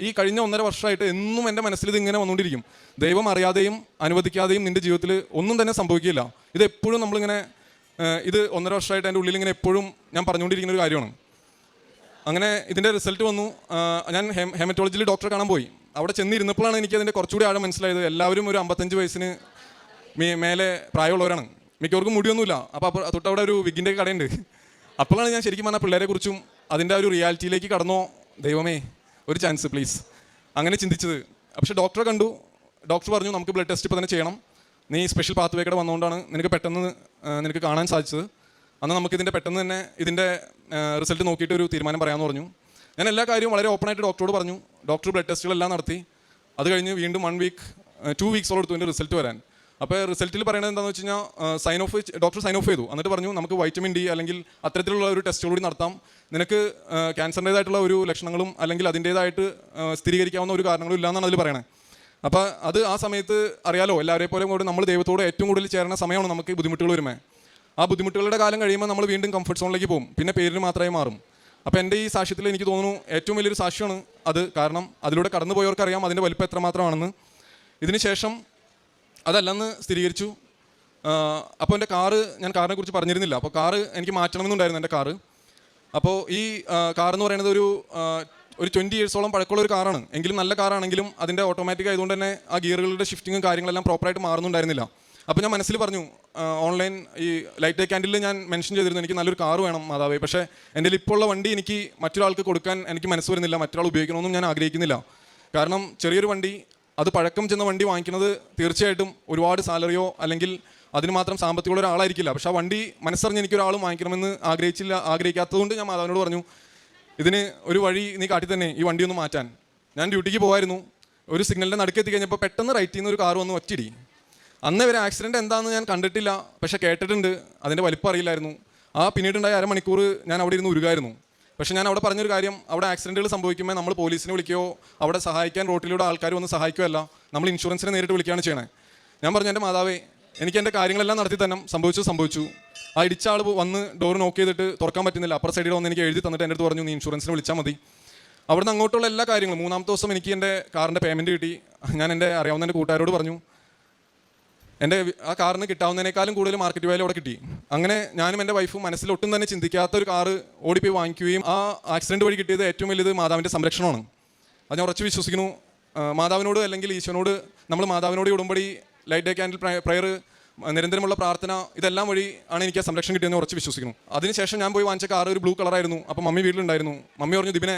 ഈ കഴിഞ്ഞ ഒന്നര വർഷമായിട്ട് എന്നും എന്റെ മനസ്സിൽ ഇത് ഇങ്ങനെ വന്നുകൊണ്ടിരിക്കും. ദൈവം അറിയാതെയും അനുവദിക്കാതെയും നിന്റെ ജീവിതത്തിൽ ഒന്നും തന്നെ സംഭവിക്കില്ല. ഇത് എപ്പോഴും നമ്മളിങ്ങനെ ഇത് ഒന്നര വർഷമായിട്ട് എന്റെ ഉള്ളിൽ ഇങ്ങനെ എപ്പോഴും ഞാൻ പറഞ്ഞുകൊണ്ടിരിക്കുന്ന ഒരു കാര്യമാണ്. അങ്ങനെ ഇതിന്റെ റിസൾട്ട് വന്നു. ഞാൻ ഹെമറ്റോളജിയിൽ ഡോക്ടറെ കാണാൻ പോയി. അവിടെ ചെന്നിരുന്നപ്പോഴാണ് എനിക്ക് അതിന്റെ കുറച്ചുകൂടി ആഴം മനസ്സിലായത്. എല്ലാവരും ഒരു അമ്പത്തഞ്ച് വയസ്സിന് മേലെ പ്രായമുള്ളവരാണ്. മിക്കവർക്കും മുടിയൊന്നുമില്ല. അപ്പോൾ അപ്പോൾ തൊട്ടവിടെ ഒരു വിഗിന്റെ കടയുണ്ട്. അപ്പോഴാണ് ഞാൻ ശരിക്കും പറഞ്ഞാൽ പിള്ളേരെ കുറിച്ചും അതിന്റെ ഒരു റിയാലിറ്റിയിലേക്ക് കടന്നോ? ദൈവമേ ഒരു ചാൻസ് പ്ലീസ് അങ്ങനെ ചിന്തിച്ചത്. പക്ഷേ ഡോക്ടറെ കണ്ടു. ഡോക്ടർ പറഞ്ഞു നമുക്ക് ബ്ലഡ് ടെസ്റ്റ് ഇപ്പോൾ തന്നെ ചെയ്യണം. നീ സ്പെഷ്യൽ പാത്ത് വേക്കടെ വന്നുകൊണ്ടാണ് നിനക്ക് പെട്ടെന്ന് നിനക്ക് കാണാൻ സാധിച്ചത്. അന്ന് നമുക്ക് ഇതിന്റെ പെട്ടെന്ന് തന്നെ ഇതിന്റെ റിസൾട്ട് നോക്കിയിട്ട് ഒരു തീരുമാനം പറയാമെന്ന് പറഞ്ഞു. ഞാൻ എല്ലാ കാര്യവും വളരെ ഓപ്പണായിട്ട് ഡോക്ടറോട് പറഞ്ഞു. ഡോക്ടർ ബ്ലഡ് ടെസ്റ്റുകളെല്ലാം നടത്തി. അത് കഴിഞ്ഞ് വീണ്ടും വൺ വീക്ക് ടു വീക്സോളം എടുത്തു ഇതിന്റെ റിസൾട്ട് വരാൻ. അപ്പോൾ റിസൾട്ടിൽ പറയുന്നത് എന്താണെന്ന് വെച്ച് കഴിഞ്ഞാൽ sign off doctor sign off ചെയ്തു. എന്നിട്ട് പറഞ്ഞു നമുക്ക് വൈറ്റമിൻ ഡി അല്ലെങ്കിൽ അത്തരത്തിലുള്ള ഒരു ടെസ്റ്റ് കൂടി നടത്താം. നിനക്ക് ക്യാൻസറിന്റേതായിട്ടുള്ള ഒരു ലക്ഷണങ്ങളും അല്ലെങ്കിൽ അതിന്റേതായിട്ട് സ്ഥിരീകരിക്കാവുന്ന ഒരു കാരണങ്ങളും ഇല്ലയെന്നാണ് അതിൽ പറയണത് അപ്പോൾ അത് ആ സമയത്ത് അറിയാലോ എല്ലാവരെയും പോലെ കൂടെ നമ്മൾ ദൈവത്തോട് ഏറ്റവും കൂടുതൽ ചേരുന്ന സമയമാണ് നമുക്ക് ബുദ്ധിമുട്ടുകൾ വരുമേ ആ ബുദ്ധിമുട്ടുകളുടെ കാലം കഴിയുമ്പോൾ നമ്മൾ വീണ്ടും കംഫർട്ട് സോണിലേക്ക് പോകും. പിന്നെ പേരിന് മാത്രമേ മാറും. അപ്പോൾ എന്റെ ഈ സാക്ഷ്യത്തിൽ എനിക്ക് തോന്നുന്നു ഏറ്റവും വലിയൊരു സാക്ഷ്യമാണ് അത്. കാരണം അതിലൂടെ കടന്നു പോയവർക്കറിയാം അതിന്റെ വലിപ്പം എത്രമാത്രമാണെന്ന്. ഇതിന് ശേഷം അതല്ലെന്ന് സ്ഥിരീകരിച്ചു. അപ്പോൾ എന്റെ കാറ് ഞാൻ കാറിനെ കുറിച്ച് പറഞ്ഞിരുന്നില്ല. അപ്പോൾ കാറ് എനിക്ക് മാറ്റണമെന്നുണ്ടായിരുന്നു എന്റെ കാറ്. അപ്പോൾ ഈ കാർ എന്ന് പറയുന്നത് ഒരു ഒരു ട്വന്റി ഇയേഴ്സോളം പഴക്കമുള്ള ഒരു കാറാണ്. എങ്കിലും നല്ല കാറാണെങ്കിലും അതിന്റെ ഓട്ടോമാറ്റിക് ആയതുകൊണ്ട് തന്നെ ആ ഗിയറുകളുടെ ഷിഫ്റ്റിങ്ങും കാര്യങ്ങളെല്ലാം പ്രോപ്പറായിട്ട് മാറുന്നുണ്ടായിരുന്നില്ല. അപ്പോൾ ഞാൻ മനസ്സിൽ പറഞ്ഞു ഓൺലൈൻ ഈ ലൈറ്റ് ക്യാൻഡിൽ ഞാൻ മെൻഷൻ ചെയ്തിരുന്നു എനിക്ക് നല്ലൊരു കാർ വേണം മാതാവേ. പക്ഷേ എന്റെ ഇപ്പോൾ ഉള്ള വണ്ടി എനിക്ക് മറ്റൊരാൾക്ക് കൊടുക്കാൻ എനിക്ക് മനസ്സ് വരുന്നില്ല മറ്റൊരാൾ ഉപയോഗിക്കണമെന്നും ഞാൻ ആഗ്രഹിക്കുന്നില്ല. കാരണം ചെറിയൊരു വണ്ടി അത് പഴക്കം ചെന്ന വണ്ടി വാങ്ങിക്കുന്നത് തീർച്ചയായിട്ടും ഒരുപാട് സാലറിയോ അല്ലെങ്കിൽ അതിന് മാത്രം സാമ്പത്തികമുള്ള ഒരാളായിരിക്കില്ല. പക്ഷെ ആ വണ്ടി മനസ്സറിഞ്ഞ് എനിക്ക് വാങ്ങിക്കണമെന്ന് ആഗ്രഹിച്ചില്ല ആഗ്രഹിക്കാത്തതുകൊണ്ട് ഞാൻ മാതാവിനോട് പറഞ്ഞു ഇതിന് ഒരു വഴി നീ കാട്ടി തന്നെ ഈ വണ്ടി ഒന്ന് മാറ്റാൻ. ഞാൻ ഡ്യൂട്ടിക്ക് പോകായിരുന്നു ഒരു സിഗ്നലിന്റെ നടുക്കെത്തി കഴിഞ്ഞപ്പോൾ പെട്ടെന്ന് റൈറ്റിൽ നിന്ന് ഒരു കാർ വന്ന് ഒറ്റയിടി. അന്ന് ഇവരെ ആക്സിഡന്റ് എന്താണെന്ന് ഞാൻ കണ്ടിട്ടില്ല. പക്ഷേ കേട്ടിട്ടുണ്ട്. അതിന്റെ വലിപ്പം അറിയില്ലായിരുന്നു. ആ പിന്നീടുണ്ടായ അരമണിക്കൂർ ഞാൻ അവിടെ ഇരുന്ന് ഉരുകായിരുന്നു. പക്ഷേ ഞാൻ അവിടെ പറഞ്ഞൊരു കാര്യം അവിടെ ആക്സിഡന്റുകൾ സംഭവിക്കുമ്പോൾ നമ്മൾ പോലീസിനെ വിളിക്കുകയോ അവിടെ സഹായിക്കാൻ റോട്ടിലൂടെ ആൾക്കാർ വന്ന് സഹായിക്കുകയല്ല നമ്മൾ ഇൻഷുറൻസിനെ നേരിട്ട് വിളിക്കുകയാണ് ചെയ്യണേ. ഞാൻ പറഞ്ഞു എന്റെ മാതാവേ എനിക്ക് എന്റെ കാര്യങ്ങളെല്ലാം നടത്തി തന്നെ സംഭവിച്ചു സംഭവിച്ചു. ആ ഇടിച്ച ആൾ വന്ന് ഡോർ നോക്ക് ചെയ്തിട്ട് തുറക്കാൻ പറ്റുന്നില്ല. അപ്പുറ സൈഡിൽ വന്ന് എനിക്ക് എഴുതി തന്നിട്ട് എന്റെ അടുത്ത് പറഞ്ഞു നീ ഇൻഷുറൻസിനെ വിളിച്ചാൽ മതി. അവിടുന്ന് അങ്ങോട്ടുള്ള എല്ലാ കാര്യങ്ങളും മൂന്നാമത്തെ ദിവസം എനിക്ക് എന്റെ കാറിന്റെ പേയ്മെന്റ് കിട്ടി. ഞാൻ എന്റെ അറിയാവുന്ന എന്റെ കൂട്ടുകാരോട് പറഞ്ഞു എന്റെ ആ കാറിന് കിട്ടാവുന്നതിനേക്കാളും കൂടുതൽ മാർക്കറ്റ് വാല്യൂ അവിടെ കിട്ടി. അങ്ങനെ ഞാനും എന്റെ വൈഫും മനസ്സിൽ ഒട്ടും തന്നെ ചിന്തിക്കാത്ത ഒരു കാറ് ഓടിപ്പോയി വാങ്ങിക്കുകയും ആ ആക്സിഡന്റ് വഴി കിട്ടിയത് ഏറ്റവും വലുത് മാതാവിന്റെ സംരക്ഷണമാണ്. അത് ഞാൻ ഉറച്ചു വിശ്വസിക്കുന്നു. മാതാവിനോട് അല്ലെങ്കിൽ ഈശോനോട് നമ്മൾ മാതാവിനോട് ഉടുമ്പടി ലൈറ്റ് ഡേ ക്യാൻഡിൽ പ്രയർ നിരന്തരമുള്ള പ്രാർത്ഥന ഇതെല്ലാം വഴി ആണ് എനിക്ക് ആ സംരക്ഷണം കിട്ടിയെന്ന് ഉറച്ച് വിശ്വസിക്കുന്നു. അതിനുശേഷം ഞാൻ പോയി വാങ്ങിച്ച കാർ ഒരു ബ്ലൂ കളറായിരുന്നു അപ്പോൾ മമ്മി വീട്ടിലുണ്ടായിരുന്നു. മമ്മി പറഞ്ഞു ദിപിനെ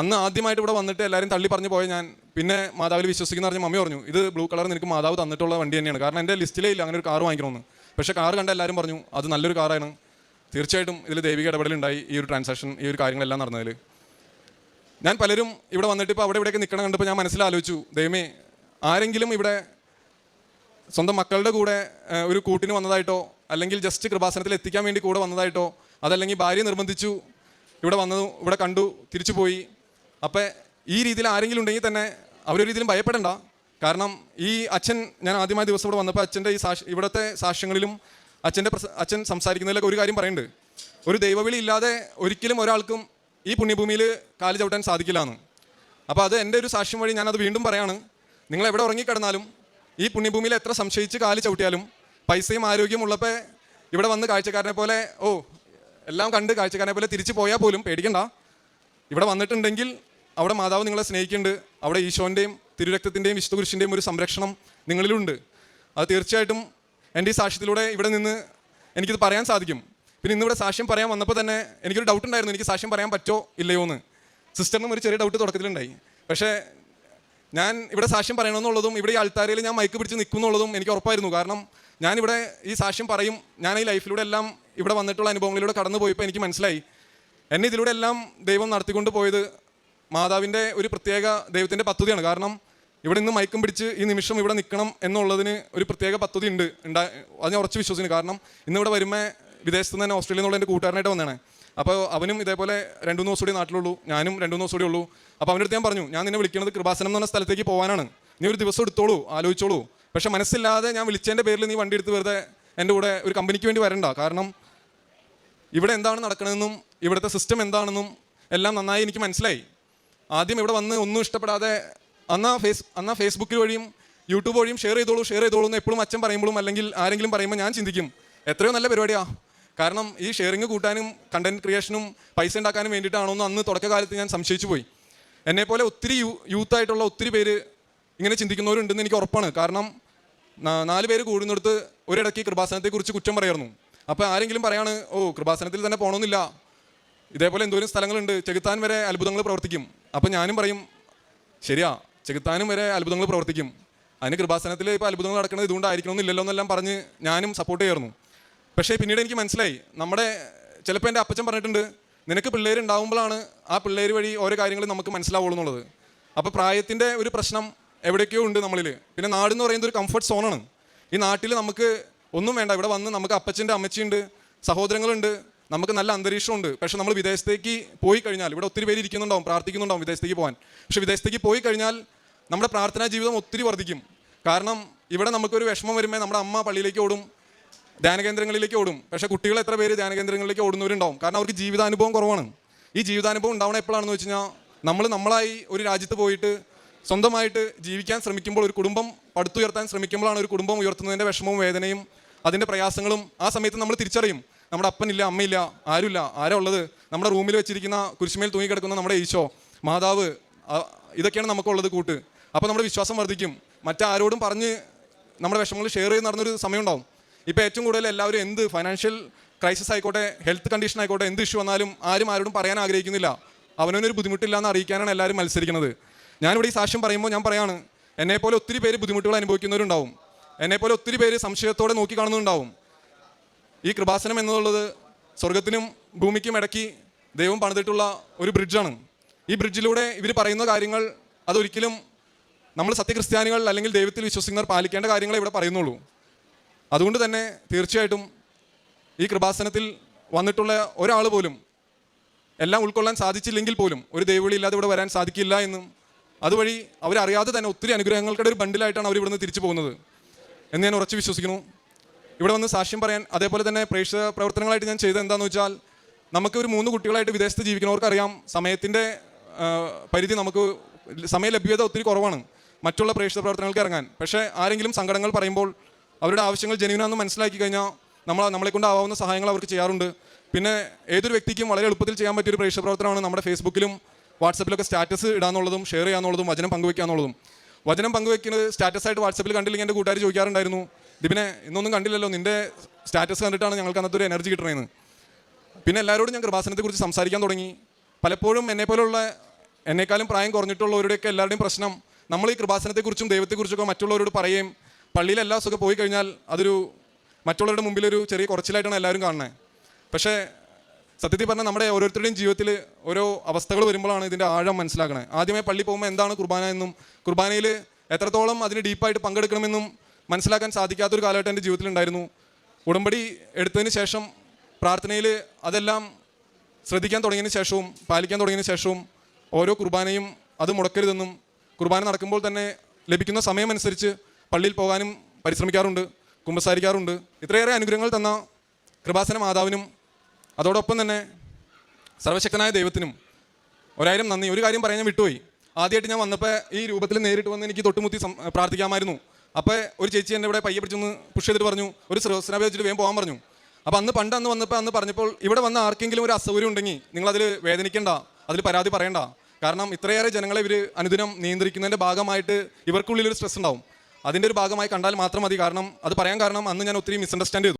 അന്ന് ആദ്യമായിട്ട് ഇവിടെ വന്നിട്ട് എല്ലാവരും തള്ളി പറഞ്ഞു പോയ ഞാൻ. പിന്നെ മാതാവിൽ വിശ്വസിക്കുന്ന പറഞ്ഞ മമ്മി പറഞ്ഞു ഇത് ബ്ലൂ കളർ നിനക്ക് മാതാവ് തന്നിട്ടുള്ള വണ്ടി തന്നെയാണ്. കാരണം എന്റെ ലിസ്റ്റിലേ ഇല്ല അങ്ങനെ ഒരു കാർ വാങ്ങിക്കണമെന്ന്. പക്ഷേ കാർ കണ്ട എല്ലാവരും പറഞ്ഞു അത് നല്ലൊരു കാറാണ്. തീർച്ചയായിട്ടും ഇതിൽ ദൈവിക ഇടപെടലുണ്ടായി ഈ ഒരു ട്രാൻസാക്ഷൻ ഈ ഒരു കാര്യങ്ങളെല്ലാം നടന്നതിൽ. ഞാൻ പലരും ഇവിടെ വന്നിട്ട് ഇപ്പോൾ അവിടെ ഇവിടെയൊക്കെ നിൽക്കണം കണ്ടപ്പോൾ ഞാൻ മനസ്സിലാലോചിച്ചു ദൈവമേ ആരെങ്കിലും ഇവിടെ സ്വന്തം മക്കളുടെ കൂടെ ഒരു കൂട്ടിന് വന്നതായിട്ടോ അല്ലെങ്കിൽ ജസ്റ്റ് കൃപാസനത്തിൽ എത്തിക്കാൻ വേണ്ടി കൂടെ വന്നതായിട്ടോ അതല്ലെങ്കിൽ ഭാര്യ നിർബന്ധിച്ചു ഇവിടെ വന്നു ഇവിടെ കണ്ടു തിരിച്ചു പോയി അപ്പം ഈ രീതിയിൽ ആരെങ്കിലും ഉണ്ടെങ്കിൽ തന്നെ അവരൊരു രീതിയിലും ഭയപ്പെടണ്ട. കാരണം ഈ അച്ഛൻ ഞാൻ ആദ്യമായ ദിവസം ഇവിടെ വന്നപ്പോൾ അച്ഛന്റെ ഈ സാക്ഷ ഇവിടുത്തെ സാക്ഷ്യങ്ങളിലും അച്ഛന്റെ അച്ഛൻ സംസാരിക്കുന്നതിലൊക്കെ ഒരു കാര്യം പറയുന്നുണ്ട്. ഒരു ദൈവവിളി ഇല്ലാതെ ഒരിക്കലും ഒരാൾക്കും ഈ പുണ്യഭൂമിയിൽ കാൽ ചവിട്ടാൻ സാധിക്കില്ല എന്ന്. അപ്പോൾ അത് എന്റെ ഒരു സാക്ഷ്യം വഴി ഞാനത് വീണ്ടും പറയാണ്. നിങ്ങൾ എവിടെ ഉറങ്ങിക്കിടന്നാലും ഈ പുണ്യഭൂമിയിൽ എത്ര സംശയിച്ച് കാൽ ചവിട്ടിയാലും പൈസയും ആരോഗ്യവും ഉള്ളപ്പോൾ ഇവിടെ വന്ന് കാഴ്ചക്കാരനെ പോലെ ഓ എല്ലാം കണ്ട് കാഴ്ചക്കാരനെ പോലെ തിരിച്ചു പോയാൽ പോലും പേടിക്കണ്ട. ഇവിടെ വന്നിട്ടുണ്ടെങ്കിൽ അവിടെ മാതാവ് നിങ്ങളെ സ്നേഹിക്കുന്നുണ്ട്. അവിടെ ഈശോന്റെയും തിരുരക്തത്തിന്റെയും വിശുദ്ധ കുരിശിന്റെയും ഒരു സംരക്ഷണം നിങ്ങളിലുണ്ട്. അത് തീർച്ചയായിട്ടും എന്റെ ഈ സാക്ഷ്യത്തിലൂടെ ഇവിടെ നിന്ന് എനിക്കിത് പറയാൻ സാധിക്കും. പിന്നെ ഇന്നിവിടെ സാക്ഷ്യം പറയാൻ വന്നപ്പോൾ തന്നെ എനിക്കൊരു ഡൗട്ട് ഉണ്ടായിരുന്നു. എനിക്ക് സാക്ഷ്യം പറയാൻ പറ്റോ? ഇല്ലയോ എന്ന്. സിസ്റ്ററിനും ഒരു ചെറിയ ഡൗട്ട് തുടക്കത്തിലുണ്ടായി. പക്ഷേ ഞാൻ ഇവിടെ സാക്ഷ്യം പറയണമെന്നുള്ളതും ഇവിടെ ഈ ആൾത്താരയിൽ ഞാൻ മയക്ക് പിടിച്ച് നിൽക്കുന്നുള്ളതും എനിക്ക് ഉറപ്പായിരുന്നു. കാരണം ഞാനിവിടെ ഈ സാക്ഷ്യം പറയും. ഞാൻ ഈ ലൈഫിലൂടെ എല്ലാം ഇവിടെ വന്നിട്ടുള്ള അനുഭവങ്ങളിലൂടെ കടന്നു പോയപ്പോൾ എനിക്ക് മനസ്സിലായി. എന്നെ ഇതിലൂടെ എല്ലാം ദൈവം നടത്തിക്കൊണ്ട് പോയത് മാതാവിന്റെ ഒരു പ്രത്യേക ദൈവത്തിന്റെ പദ്ധതിയാണ്. കാരണം ഇവിടെ നിന്ന് മയക്കം പിടിച്ച് ഈ നിമിഷം ഇവിടെ നിൽക്കണം എന്നുള്ളതിന് ഒരു പ്രത്യേക പദ്ധതി ഉണ്ട്. ഉണ്ടാ അത് ഞാൻ ഉറച്ച് വിശ്വസിക്കുന്നു. കാരണം ഇന്ന് ഇവിടെ വരുമ്പോൾ വിദേശത്ത് നിന്ന് തന്നെ ഓസ്ട്രേലിയയിൽ നിന്നുള്ള എന്റെ കൂട്ടുകാരനായിട്ട് വന്നതാണ്. അപ്പോൾ അവനും ഇതേപോലെ രണ്ടു മൂന്ന് ദിവസം കൂടി നാട്ടിലുള്ളൂ. ഞാനും രണ്ടു മൂന്ന് ദിവസം കൂടി ഉള്ളൂ. അപ്പോൾ അവന്റെ അടുത്ത് ഞാൻ പറഞ്ഞു ഞാൻ നിന്നെ വിളിക്കുന്നത് കൃപാസനം എന്ന് പറഞ്ഞ സ്ഥലത്തേക്ക് പോകാനാണ് നീ ഒരു ദിവസം എടുത്തോളൂ ആലോചിച്ചോളൂ. പക്ഷെ മനസ്സില്ലാതെ ഞാൻ വിളിച്ചതിന്റെ പേരിൽ നീ വണ്ടി എടുത്ത് വെറുതെ എന്റെ കൂടെ ഒരു കമ്പനിക്ക് വേണ്ടി വരണ്ട. കാരണം ഇവിടെ എന്താണ് നടക്കണമെന്നും ഇവിടുത്തെ സിസ്റ്റം എന്താണെന്നും എല്ലാം നന്നായി എനിക്ക് മനസ്സിലായി. ആദ്യം ഇവിടെ വന്ന് ഒന്നും ഇഷ്ടപ്പെടാതെ അന്നാ ഫേസ് അന്നാ ഫേസ്ബുക്കിൽ വഴിയും യൂട്യൂബ് വഴിയും ഷെയർ ചെയ്തോളൂ ഷെയർ ചെയ്തോളൂ എന്ന് എപ്പോഴും അച്ഛൻ പറയുമ്പോഴും അല്ലെങ്കിൽ ആരെങ്കിലും പറയുമ്പോൾ ഞാൻ ചിന്തിക്കും. എത്രയോ നല്ല പരിപാടിയാ. കാരണം ഈ ഷെയറിങ് കൂട്ടാനും കണ്ടന്റ് ക്രിയേഷനും പൈസ ഉണ്ടാക്കാനും വേണ്ടിയിട്ടാണോ എന്ന് അന്ന് തുടക്കകാലത്ത് ഞാൻ സംശയിച്ചു പോയി. എന്നെപ്പോലെ ഒത്തിരി യൂത്ത് ആയിട്ടുള്ള ഒത്തിരി പേര് ഇങ്ങനെ ചിന്തിക്കുന്നവരുണ്ടെന്ന് എനിക്ക് ഉറപ്പാണ്. കാരണം നാല് പേര് കൂടുന്നിടത്ത് ഒരിടയ്ക്ക് കൃപാസനത്തെക്കുറിച്ച് കുറ്റം പറയായിരുന്നു അപ്പോൾ ആരെങ്കിലും പറയാണ് ഓ കൃപാസനത്തിൽ തന്നെ പോകണമെന്നില്ല ഇതേപോലെ എന്തോരം സ്ഥലങ്ങളുണ്ട്. ചെകുത്താൻ വരെ അത്ഭുതങ്ങൾ പ്രവർത്തിക്കും. അപ്പം ഞാനും പറയും ശരിയാ ചെകുത്താനും വരെ അത്ഭുതങ്ങൾ പ്രവർത്തിക്കും. അതിന് കൃപാസനത്തിൽ ഇപ്പോൾ അത്ഭുതങ്ങൾ നടക്കുന്നത് ഇതുകൊണ്ടായിരിക്കണം എന്നില്ലല്ലോ എന്നെല്ലാം പറഞ്ഞ് ഞാനും സപ്പോർട്ട് ചെയ്യുന്നു പക്ഷേ പിന്നീട് എനിക്ക് മനസ്സിലായി നമ്മുടെ ചിലപ്പോൾ എന്റെ അപ്പച്ചൻ പറഞ്ഞിട്ടുണ്ട് നിനക്ക് പിള്ളേർ ഉണ്ടാവുമ്പോഴാണ് ആ പിള്ളേർ വഴി ഓരോ കാര്യങ്ങൾ നമുക്ക് മനസ്സിലാവുള്ളൂ എന്നുള്ളത്. അപ്പോൾ പ്രായത്തിന്റെ ഒരു പ്രശ്നം എവിടേക്കോ ഉണ്ട് നമ്മളിൽ പിന്നെ നാട് എന്ന് പറയുന്നത് ഒരു കംഫർട്ട് സോണാണ് ഈ നാട്ടിൽ നമുക്ക് ഒന്നും വേണ്ട. ഇവിടെ വന്ന് നമുക്ക് അപ്പച്ചന്റെ അമ്മച്ചിയുണ്ട് സഹോദരങ്ങളുണ്ട്. നമുക്ക് നല്ല അന്തരീക്ഷമുണ്ട്. പക്ഷെ നമ്മൾ വിദേശത്തേക്ക് പോയി കഴിഞ്ഞാൽ ഇവിടെ ഒത്തിരി പേര് ഇരിക്കുന്നുണ്ടാവും പ്രാർത്ഥിക്കുന്നുണ്ടാവും വിദേശത്തേക്ക് പോകാൻ. പക്ഷെ വിദേശത്തേക്ക് പോയി കഴിഞ്ഞാൽ നമ്മുടെ പ്രാർത്ഥനാ ജീവിതം ഒത്തിരി വർദ്ധിക്കും. കാരണം ഇവിടെ നമുക്കൊരു വിഷമം വരുമ്പോൾ നമ്മുടെ അമ്മ പള്ളിയിലേക്ക് ഓടും ധ്യാനകേന്ദ്രങ്ങളിലേക്ക് ഓടും. പക്ഷേ കുട്ടികൾ എത്ര പേര് ധ്യാനകേന്ദ്രങ്ങളിലേക്ക് ഓടുന്നവരുണ്ടാവും? കാരണം അവർക്ക് ജീവിതാനുഭവം കുറവാണ്. ഈ ജീവിതാനുഭവം ഉണ്ടാവണ എപ്പോഴാണെന്ന് വെച്ച് കഴിഞ്ഞാൽ നമ്മൾ നമ്മളായി ഒരു രാജ്യത്ത് പോയിട്ട് സ്വന്തമായിട്ട് ജീവിക്കാൻ ശ്രമിക്കുമ്പോൾ ഒരു കുടുംബം പടുത്തുയർത്താൻ ശ്രമിക്കുമ്പോഴാണ് ഒരു കുടുംബം ഉയർത്തുന്നതിന്റെ വിഷമവും വേദനയും അതിന്റെ പ്രയാസങ്ങളും ആ സമയത്ത് നമ്മൾ തിരിച്ചറിയും. നമ്മുടെ അപ്പനില്ല അമ്മയില്ല ആരുമില്ല. ആരാ ഉള്ളത്? നമ്മുടെ റൂമിൽ വെച്ചിരിക്കുന്ന കുരിശുമേൽ തൂങ്ങിക്കിടക്കുന്ന നമ്മുടെ ഈശോ മാതാവ് ഇതൊക്കെയാണ് നമുക്കുള്ളത് കൂട്ട്. അപ്പോൾ നമ്മുടെ വിശ്വാസം വർദ്ധിക്കും. മറ്റാരോടും പറഞ്ഞ് നമ്മുടെ വിഷമങ്ങൾ ഷെയർ ചെയ്ത് നടന്നൊരു സമയം ഉണ്ടാവും ഇപ്പോൾ ഏറ്റവും കൂടുതൽ എല്ലാവരും എന്ത് ഫൈനാൻഷ്യൽ ക്രൈസിസ് ആയിക്കോട്ടെ ഹെൽത്ത് കണ്ടീഷൻ ആയിക്കോട്ടെ എന്ത് ഇഷ്യൂ വന്നാലും ആരും ആരോടും പറയാൻ ആഗ്രഹിക്കുന്നില്ല. അവനൊരു ബുദ്ധിമുട്ടില്ല എന്ന് അറിയിക്കാനാണ് എല്ലാവരും മത്സരിക്കുന്നത്. ഞാനിവിടെ ഈ സാക്ഷ്യം പറയുമ്പോൾ ഞാൻ പറയാണ് എന്നെപ്പോലെ ഒത്തിരി പേര് ബുദ്ധിമുട്ടുകൾ അനുഭവിക്കുന്നവരുണ്ടാവും. എന്നെപ്പോലെ ഒത്തിരി പേര് സംശയത്തോടെ നോക്കി കാണുന്നുണ്ടാവും ഈ കൃപാസനം എന്നുള്ളത് സ്വർഗത്തിനും ഭൂമിക്കും ഇടയ്ക്ക് ദൈവം പണിതിട്ടുള്ള ഒരു ബ്രിഡ്ജാണ്. ഈ ബ്രിഡ്ജിലൂടെ ഇവർ പറയുന്ന കാര്യങ്ങൾ അതൊരിക്കലും നമ്മൾ സത്യക്രിസ്ത്യാനികൾ അല്ലെങ്കിൽ ദൈവത്തിൽ വിശ്വസിക്കുന്നവർ പാലിക്കേണ്ട കാര്യങ്ങളെ ഇവിടെ പറയുന്നുള്ളൂ. അതുകൊണ്ട് തന്നെ തീർച്ചയായിട്ടും ഈ കൃപാസനത്തിൽ വന്നിട്ടുള്ള ഒരാൾ പോലും എല്ലാം ഉൾക്കൊള്ളാൻ സാധിച്ചില്ലെങ്കിൽ പോലും ഒരു ദൈവവിളി ഇല്ലാതെ ഇവിടെ വരാൻ സാധിക്കില്ല എന്നും അതുവഴി അവരറിയാതെ തന്നെ ഒത്തിരി അനുഗ്രഹങ്ങളുടെ ഒരു ബണ്ടിലായിട്ടാണ് അവർ ഇവിടുന്ന് തിരിച്ചു പോകുന്നത് എന്ന് ഞാൻ ഉറച്ചു വിശ്വസിക്കുന്നു. ഇവിടെ വന്ന് സാക്ഷ്യം പറയാൻ അതേപോലെ തന്നെ പ്രേക്ഷക പ്രവർത്തനങ്ങളായിട്ട് ഞാൻ ചെയ്തത് എന്താണെന്ന് വെച്ചാൽ നമുക്ക് ഒരു മൂന്ന് കുട്ടികളായിട്ട് വിദേശത്ത് ജീവിക്കുന്നവർക്കറിയാം സമയത്തിന്റെ പരിധി നമുക്ക് സമയ ലഭ്യത ഒത്തിരി കുറവാണ് മറ്റുള്ള പ്രേക്ഷക പ്രവർത്തനങ്ങൾക്ക് ഇറങ്ങാൻ. പക്ഷേ ആരെങ്കിലും സങ്കടങ്ങൾ പറയുമ്പോൾ അവരുടെ ആവശ്യങ്ങൾ ജനുവിനാന്ന് മനസ്സിലാക്കി കഴിഞ്ഞാൽ നമ്മൾ നമ്മളെ കൊണ്ടാവുന്ന സഹായങ്ങൾ അവർക്ക് ചെയ്യാറുണ്ട്. പിന്നെ ഏതൊരു വ്യക്തിക്കും വളരെ എളുപ്പത്തിൽ ചെയ്യാൻ പറ്റിയൊരു പ്രേക്ഷക പ്രവർത്തനമാണ് നമ്മുടെ ഫേസ്ബുക്കിലും വാട്സപ്പിലൊക്കെ സ്റ്റാറ്റസ് ഇടാന്നുള്ളതും ഷെയർ ചെയ്യാന്നുള്ളതും വചനം പങ്കുവെക്കാന്നുള്ളതും. വചനം പങ്കുവെക്കുന്നത് സ്റ്റാറ്റസ് ആയിട്ട് വാട്സപ്പിൽ കണ്ടില്ലെങ്കിൽ എന്റെ കൂട്ടുകാർ ചോദിക്കാറുണ്ടായിരുന്നു ഇതിനെ ഇന്നൊന്നും കണ്ടില്ലല്ലോ. നിന്റെ സ്റ്റാറ്റസ് കണ്ടിട്ടാണ് ഞങ്ങൾക്ക് അന്നത്തെ ഒരു എനർജി കിട്ടണേന്ന്. പിന്നെ എല്ലാവരോടും ഞാൻ കൃപാസനത്തെക്കുറിച്ച് സംസാരിക്കാൻ തുടങ്ങി. പലപ്പോഴും എന്നെപ്പോലുള്ള എന്നെക്കാളും പ്രായം കുറഞ്ഞിട്ടുള്ളവരുടെയൊക്കെ എല്ലാവരുടെയും പ്രശ്നം നമ്മൾ ഈ കൃപാസനത്തെക്കുറിച്ചും ദൈവത്തെക്കുറിച്ചൊക്കെ മറ്റുള്ളവരോട് പറയുകയും പള്ളിയിൽ എല്ലാ സുഖം പോയി കഴിഞ്ഞാൽ അതൊരു മറ്റുള്ളവരുടെ മുമ്പിലൊരു ചെറിയ കുറച്ചിലായിട്ടാണ് എല്ലാവരും കാണുന്നത്. പക്ഷേ സത്യത്തിൽ പറഞ്ഞാൽ നമ്മുടെ ഓരോരുത്തരുടെയും ജീവിതത്തിൽ ഓരോ അവസ്ഥകൾ വരുമ്പോഴാണ് ഇതിന്റെ ആഴം മനസ്സിലാക്കണേ ആദ്യമേ പള്ളി പോകുമ്പോൾ എന്താണ് കുർബാന എന്നും കുർബാനയിൽ എത്രത്തോളം അതിന് ഡീപ്പായിട്ട് പങ്കെടുക്കണമെന്നും മനസ്സിലാക്കാൻ സാധിക്കാത്തൊരു കാലഘട്ടം എന്റെ ജീവിതത്തിലുണ്ടായിരുന്നു. ഉടമ്പടി എടുത്തതിന് ശേഷം പ്രാർത്ഥനയിൽ അതെല്ലാം ശ്രദ്ധിക്കാൻ തുടങ്ങിയതിന് ശേഷവും പാലിക്കാൻ തുടങ്ങിയതിന് ശേഷവും ഓരോ കുർബാനയും അത് മുടക്കരുതെന്നും കുർബാന നടക്കുമ്പോൾ തന്നെ ലഭിക്കുന്ന സമയമനുസരിച്ച് പള്ളിയിൽ പോകാനും പരിശ്രമിക്കാറുണ്ട് കുമ്പസാരിക്കാറുണ്ട്. ഇത്രയേറെ അനുഗ്രഹങ്ങൾ തന്ന കൃപാസന മാതാവിനും അതോടൊപ്പം തന്നെ സർവശക്തനായ ദൈവത്തിനും ഒരായിരം നന്ദി. ഒരു കാര്യം പറയാൻ വിട്ടുപോയി. ആദ്യമായിട്ട് ഞാൻ വന്നപ്പോൾ ഈ രൂപത്തിൽ നേരിട്ട് വന്ന് എനിക്ക് തൊട്ടുമുത്തി പ്രാർത്ഥിക്കാമായിരുന്നു. അപ്പോൾ ഒരു ചേച്ചി എന്റെ ഇവിടെ പയ്യെ പിടിച്ചൊന്ന് പുഷ് ചെയ്തിട്ട് പറഞ്ഞു ഒരു സ്രോസന വെച്ചിട്ട് വേഗം പോകാൻ പറഞ്ഞു. അപ്പോൾ അന്ന് പണ്ട് അന്ന് വന്നപ്പോൾ അന്ന് പറഞ്ഞപ്പോൾ ഇവിടെ വന്ന ആർക്കെങ്കിലും ഒരു അസൗകര്യം ഉണ്ടെങ്കിൽ നിങ്ങളതിൽ വേദനിക്കണ്ട അതിൽ പരാതി പറയണ്ട. കാരണം ഇത്രയേറെ ജനങ്ങളെ ഇവർ അനുദിനം നിയന്ത്രിക്കുന്നതിന്റെ ഭാഗമായിട്ട് ഇവർക്കുള്ളിൽ ഒരു സ്ട്രെസ് ഉണ്ടാവും. അതിന്റെ ഒരു ഭാഗമായി കണ്ടാൽ മാത്രം മതി. കാരണം അത് പറയാൻ കാരണം അന്ന് ഞാൻ ഒത്തിരി മിസ്അണ്ടർസ്റ്റാൻഡ് ചെയ്തു.